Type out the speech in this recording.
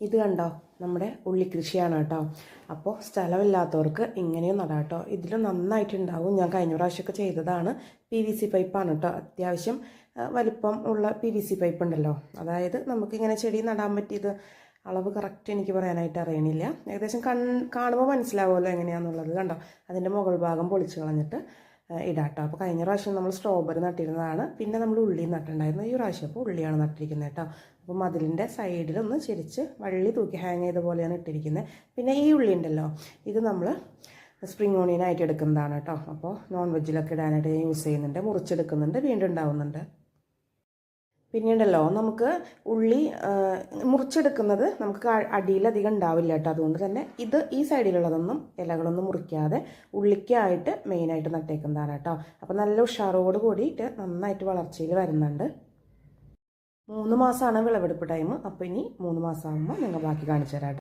ഇത് കണ്ടോ? നമ്മുടെ ഉള്ളിക്കൃഷിയാണ് കേട്ടോ. അപ്പോൾ സ്ഥലമില്ലാത്തവർക്ക് ഇങ്ങനെയും നടാം കേട്ടോ. ഇതിൽ നന്നായിട്ടുണ്ടാവും. ഞാൻ കഴിഞ്ഞ പ്രാവശ്യമൊക്കെ ചെയ്തതാണ് പി വി സി പൈപ്പാണ് കേട്ടോ. അത്യാവശ്യം വലിപ്പം ഉള്ള പി വി സി പൈപ്പ് ഉണ്ടല്ലോ. അതായത് നമുക്കിങ്ങനെ ചെടി നടാൻ പറ്റിയത് അളവ് കറക്റ്റ് എനിക്ക് പറയാനായിട്ട് അറിയണില്ല. ഏകദേശം കൺ കാണുമ്പോൾ മനസ്സിലാവുമല്ലോ എങ്ങനെയാണെന്നുള്ളത് കണ്ടോ? അതിന്റെ മുകൾ ഭാഗം പൊളിച്ച് കളഞ്ഞിട്ട് ഇടാട്ടോ. അപ്പോൾ കഴിഞ്ഞ പ്രാവശ്യം നമ്മൾ സ്ട്രോബെറി നട്ടിരുന്നതാണ്. പിന്നെ നമ്മൾ ഉള്ളി നട്ടിട്ടുണ്ടായിരുന്നു. ഈ പ്രാവശ്യം അപ്പോൾ ഉള്ളിയാണ് നട്ടിരിക്കുന്നത് കേട്ടോ. അപ്പോൾ മതിലിന്റെ സൈഡിലൊന്ന് ചിരിച്ച് വള്ളി തൂക്കി ഹാങ് ചെയ്ത പോലെയാണ് ഇട്ടിരിക്കുന്നത്. പിന്നെ ഈ ഉള്ളി ഉണ്ടല്ലോ ഇത് നമ്മൾ സ്പ്രിംഗ് ഓണിയനായിട്ട് എടുക്കുന്നതാണ് കേട്ടോ. അപ്പോൾ നോൺ വെജിലൊക്കെ ഇടാനായിട്ട് യൂസ് ചെയ്യുന്നുണ്ട് മുറിച്ചെടുക്കുന്നുണ്ട് വീണ്ടും ഉണ്ടാവുന്നുണ്ട്. പിന്നീടല്ലോ നമുക്ക് ഉള്ളി മുറിച്ചെടുക്കുന്നത് നമുക്ക് അടിയിലധികം ഉണ്ടാവില്ല കേട്ടോ. അതുകൊണ്ട് തന്നെ ഇത് ഈ സൈഡിലുള്ളതൊന്നും ഇലകളൊന്നും മുറിക്കാതെ ഉള്ളിക്കായിട്ട് മെയിനായിട്ട് നട്ടേക്കുന്നതാണ് കേട്ടോ. അപ്പോൾ നല്ല ഉഷാറോട് കൂടിയിട്ട് നന്നായിട്ട് വളർച്ചയിൽ വരുന്നുണ്ട്. മൂന്ന് മാസമാണ് വിളവെടുപ്പ് ടൈം. അപ്പോൾ ഇനി മൂന്ന് മാസമാകുമ്പോൾ നിങ്ങൾ ബാക്കി കാണിച്ചു തരാം